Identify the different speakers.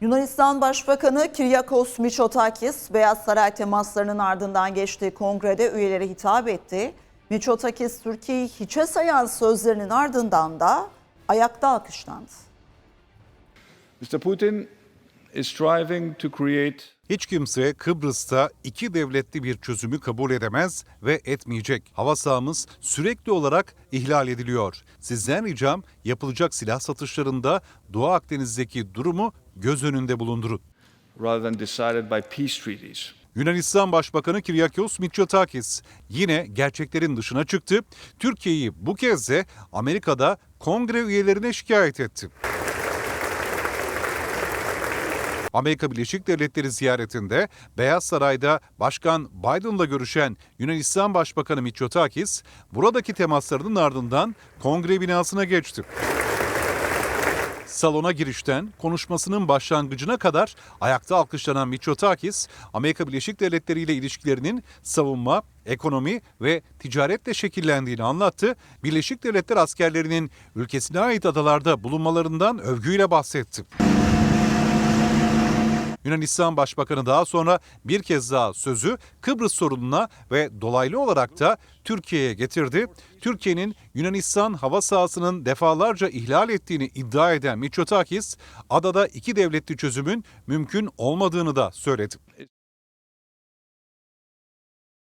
Speaker 1: Yunanistan Başbakanı Kyriakos Mitsotakis, Beyaz Saray temaslarının ardından geçtiği kongrede üyelere hitap etti. Mitsotakis, Türkiye'yi hiçe sayan sözlerinin ardından da ayakta alkışlandı.
Speaker 2: Mr. Putin
Speaker 3: Hiç kimse Kıbrıs'ta iki devletli bir çözümü kabul edemez ve etmeyecek. Hava sahamız sürekli olarak ihlal ediliyor. Sizden ricam yapılacak silah satışlarında Doğu Akdeniz'deki durumu göz önünde bulundurun.
Speaker 2: rather than decided by peace treaties.
Speaker 3: Yunanistan Başbakanı Kyriakos Mitsotakis yine gerçeklerin dışına çıktı. Türkiye'yi bu kez de Amerika'da kongre üyelerine şikayet etti. Amerika Birleşik Devletleri ziyaretinde Beyaz Saray'da Başkan Biden'la görüşen Yunanistan Başbakanı Mitsotakis buradaki temaslarının ardından kongre binasına geçti. Salona girişten konuşmasının başlangıcına kadar ayakta alkışlanan Mitsotakis, Amerika Birleşik Devletleri ile ilişkilerinin savunma, ekonomi ve ticaretle şekillendiğini anlattı. Birleşik Devletler askerlerinin ülkesine ait adalarda bulunmalarından övgüyle bahsetti. Yunanistan Başbakanı daha sonra bir kez daha sözü Kıbrıs sorununa ve dolaylı olarak da Türkiye'ye getirdi. Türkiye'nin Yunanistan hava sahasının defalarca ihlal ettiğini iddia eden Mitsotakis, adada iki devletli çözümün mümkün olmadığını da söyledi.